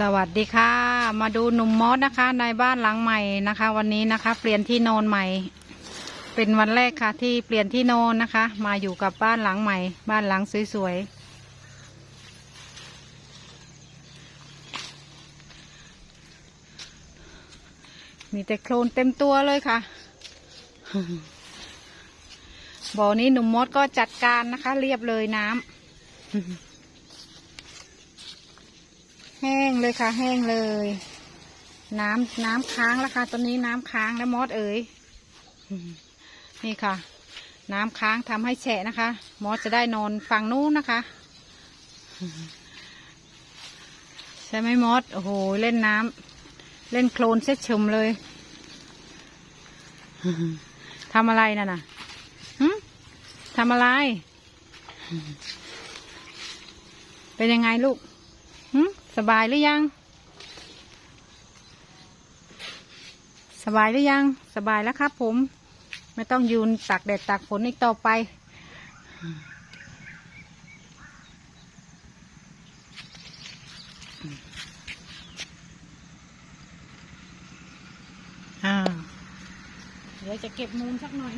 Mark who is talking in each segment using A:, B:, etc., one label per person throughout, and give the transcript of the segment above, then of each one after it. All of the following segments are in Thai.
A: สวัสดีค่ะ มาดูหนุ่มมอสนะคะ ในบ้านหลังใหม่นะคะ วันนี้นะคะ เปลี่ยนที่นอนใหม่ เป็นวันแรกค่ะ ที่เปลี่ยนที่นอนนะคะ มาอยู่กับบ้านหลังใหม่ บ้านหลังสวยๆมีแต่โคลนเต็มตัวเลยค่ะบ่อนี้หนุ่มมดก็จัดการนะคะ เรียบเลยน้ำ แห้งเลยค่ะ แห้งเลย น้ำน้ำค้างแล้วค่ะตอนนี้น้ำค้างแล้วมอสเอ๋ยนี่ค่ะ น้ำค้างทำให้แฉะนะคะ มอสจะได้นอนฝั่งนู้นนะคะใช่ไหมมอสโอ้โหเล่นน้ำเล่นโคลนเช็ดชมเลยทำอะไรน่ะน่ะหึทำอะไร เป็นยังไงลูกหึ สบายหรือยัง สบายหรือยัง สบายแล้วครับผม ไม่ต้องยืนตากแดดตากฝนอีกต่อไป อ่า เดี๋ยวจะเก็บมูลสักหน่อย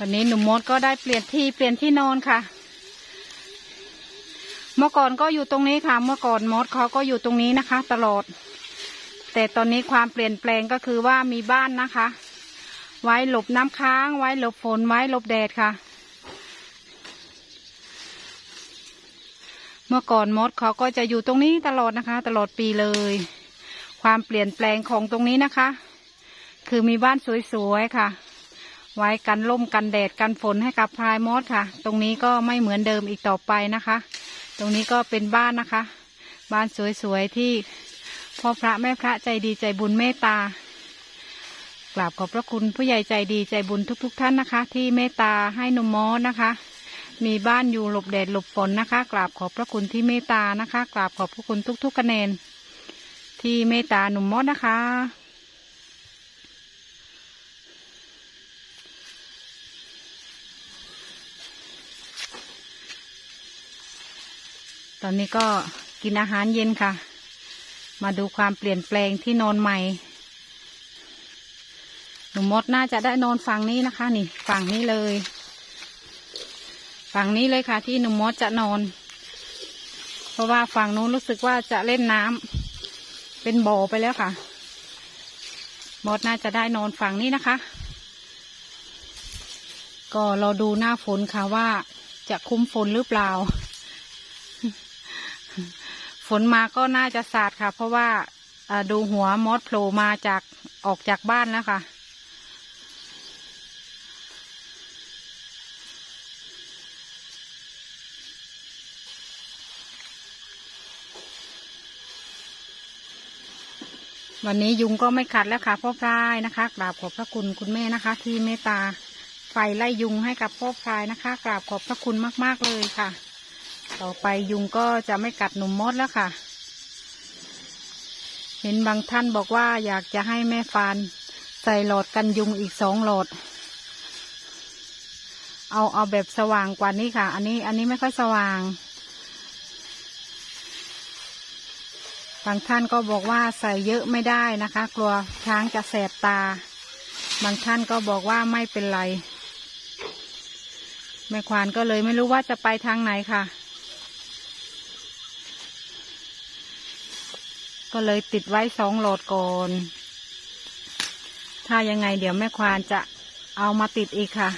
A: วันนี้หนุ่มมดก็ได้เปลี่ยนที่เปลี่ยนที่นอนค่ะ เมื่อก่อนก็อยู่ตรงนี้ค่ะ เมื่อก่อนมดเขาก็อยู่ตรงนี้นะคะ ตลอด แต่ตอนนี้ความเปลี่ยนแปลงก็คือว่ามีบ้านนะคะ ไว้หลบน้ำค้าง ไว้หลบฝนไว้หลบแดดค่ะ เมื่อก่อนมดเขาก็จะอยู่ตรงนี้ตลอดนะคะ ตลอดปีเลย ความเปลี่ยนแปลงของตรงนี้นะคะ คือมีบ้านสวยๆค่ะ ไว้กันล่มกันแดดกันฝนให้กับพายมดค่ะ ตรงนี้ก็ไม่เหมือนเดิมอีกต่อไปนะคะ ตรงนี้ก็เป็นบ้านนะคะ บ้านสวยๆที่พ่อพระแม่พระใจดีใจบุญเมตตากราบขอบพระคุณผู้ใหญ่ใจดีใจบุญทุกๆท่านนะคะ ที่เมตตาให้หนมมอสนะคะ มีบ้านอยู่หลบแดดหลบฝนนะคะ กราบขอบพระคุณที่เมตตานะคะ กราบขอบพระคุณทุกๆคะแนนที่เมตตาหนุ่มมอสนะคะ ตอนนี้ก็กินอาหารเย็นค่ะ มาดูความเปลี่ยนแปลงที่นอนใหม่หนุ่มมดน่าจะได้นอนฝั่งนี้นะคะ นี่ฝั่งนี้เลย ฝั่งนี้เลยค่ะ ที่หนุ่มมดจะนอน เพราะว่าฝั่งนู้นรู้สึกว่าจะเล่นน้ำเป็นบ่อไปแล้วค่ะ มดน่าจะได้นอนฝั่งนี้นะคะ ก็รอดูหน้าฝนค่ะว่าจะคุ้มฝนหรือเปล่า ฝนมาก็น่าจะสาดค่ะ เพราะว่าดูหัวมอดโผล่มาจากออกจากบ้านแล้วค่ะ วันนี้ยุงก็ไม่ขัดแล้วค่ะพ่อพรายนะคะกราบขอบพระคุณคุณแม่นะคะ ที่เมตตาไฟไล่ยุงให้กับพ่อพรายนะคะกราบขอบพระคุณมาก ๆ เลยค่ะ ต่อไปยุงก็จะไม่กัดหนุ่มมดแล้วค่ะ เห็นบางท่านบอกว่าอยากจะให้แม่ฟานใส่หลอดกันยุงอีกสองหลอด เอาเอาแบบสว่างกว่านี้ค่ะ อันนี้อันนี้ไม่ค่อยสว่าง บางท่านก็บอกว่าใส่เยอะไม่ได้นะคะ กลัวช้างจะแสบตา บางท่านก็บอกว่าไม่เป็นไร แม่ควานก็เลยไม่รู้ว่าจะไปทางไหนค่ะ ก็เลยติดไว้สองโหลดก่อน ถ้ายังไงเดี๋ยวแม่ควานจะเอามาติดอีกค่ะ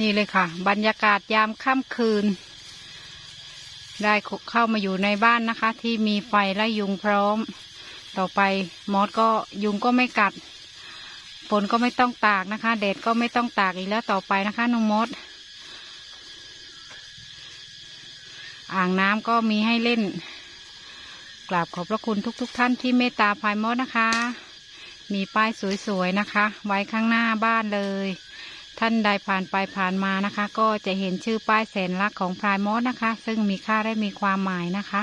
A: นี่เลยค่ะ บรรยากาศยามค่ำคืน ได้เข้ามาอยู่ในบ้านนะคะ ที่มีไฟไล่ยุงพร้อม ต่อไปมอสก็ยุงก็ไม่กัดฝนก็ไม่ต้องตากนะคะแดดก็ไม่ต้องตากอีกแล้วต่อไปนะคะน้องมอดอ่างน้ำก็มีให้เล่น กราบขอบพระคุณทุกๆทท่านที่เมตตาพายมอดนะคะ มีป้ายสวยๆนะคะ ไว้ข้างหน้าบ้านเลย ท่านใดผ่านไปผ่านมานะคะ ก็จะเห็นชื่อป้ายแสนรักของพายมอสนะคะ ซึ่งมีค่าและมีความหมายนะคะ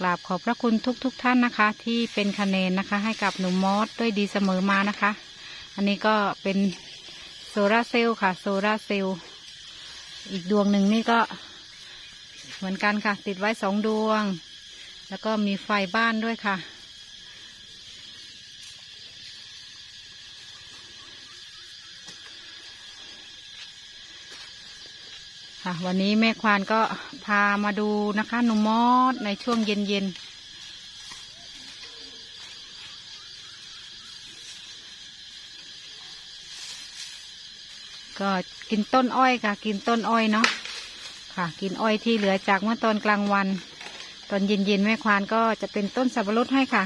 A: กราบขอบพระคุณทุกๆทท่านนะคะ ที่เป็นคะแนนนะคะ ให้กับหนุ่มมอสด้วยดีเสมอมานะคะ อันนี้ก็เป็นโซลาร์เซลล์ค่ะ โซลาร์เซลล์อีกดวงหนึ่งนี่ก็เหมือนกันค่ะ ติดไว้สองดวง แล้วก็มีไฟบ้านด้วยค่ะ ค่ะ วันนี้แม่ควานก็พามาดูนะคะหนุ่มมอสในช่วงเย็นๆก็กินต้นอ้อยค่ะ กินต้นอ้อยเนาะค่ะ กินอ้อยที่เหลือจากเมื่อตอนกลางวัน ตอนเย็นๆแม่ควานก็จะเป็นต้นสับปะรดให้ค่ะ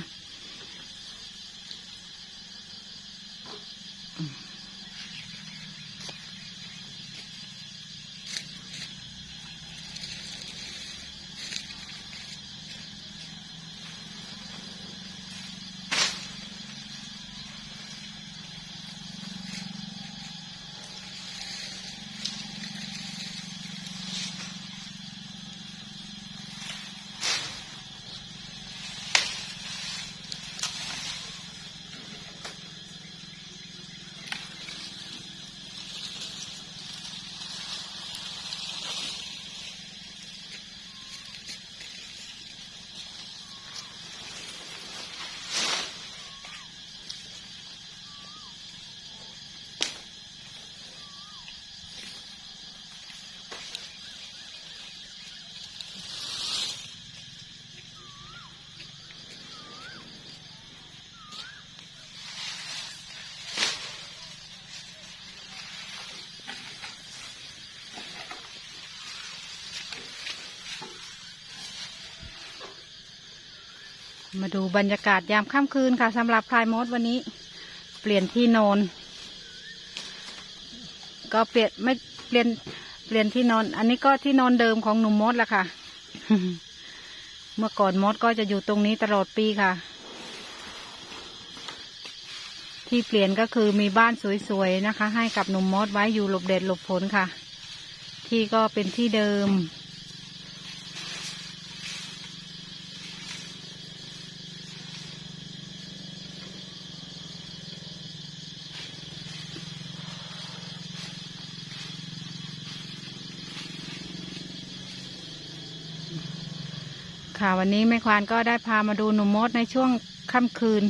A: มาดูบรรยากาศยามค่ำคืนค่ะสำหรับพลายมดวันนี้ เปลี่ยนที่นอน ก็เปลี่ยนไม่เปลี่ยนเปลี่ยนที่นอน อันนี้ก็ที่นอนเดิมของหนุ่มมดละค่ะ เมื่อก่อนมดก็จะอยู่ตรงนี้ตลอดปีค่ะ ที่เปลี่ยนก็คือมีบ้านสวยๆนะคะ ให้กับหนุ่มมดไว้อยู่หลบแดดหลบฝนค่ะ ที่ก็เป็นที่เดิม ค่ะ วันนี้แม่ควานก็ได้พามาดูหนุ่มมดในช่วงค่ำคืน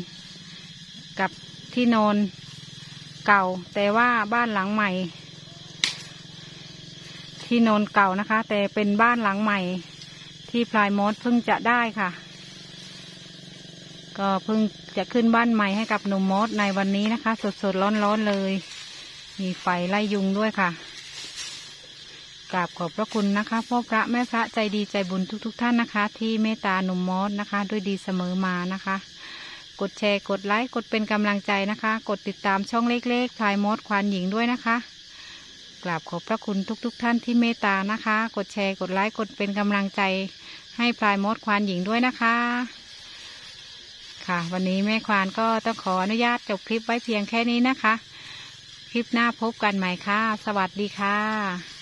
A: กับที่นอนเก่า แต่ว่าบ้านหลังใหม่ ที่นอนเก่านะคะ แต่เป็นบ้านหลังใหม่ ที่พลายมดเพิ่งจะได้ค่ะ ก็เพิ่งจะขึ้นบ้านใหม่ให้กับหนุ่มมดในวันนี้นะคะ สดๆร้อนๆเลย มีไฟไล่ยุงด้วยค่ะ กราบขอบพระคุณนะคะพ่อพระแม่พระใจดีใจบุญทุกๆทท่านนะคะ ที่เมตตาหนุ่มมอสนะคะ ด้วยดีเสมอมานะคะ กดแชร์กดไลค์กดเป็นกำลังใจนะคะ กดติดตามช่องเล็กๆพลายมอสควานหญิงด้วยนะคะกราบขอบพระคุณทุกๆทท่านที่เมตตานะคะ กดแชร์กดไลค์กดเป็นกำลังใจ ให้พลายมอสควานหญิงด้วยนะคะ ค่ะ วันนี้แม่ควานก็ต้องขออนุญาตจบคลิปไว้เพียงแค่นี้นะคะ คลิปหน้าพบกันใหม่ค่ะ สวัสดีค่ะ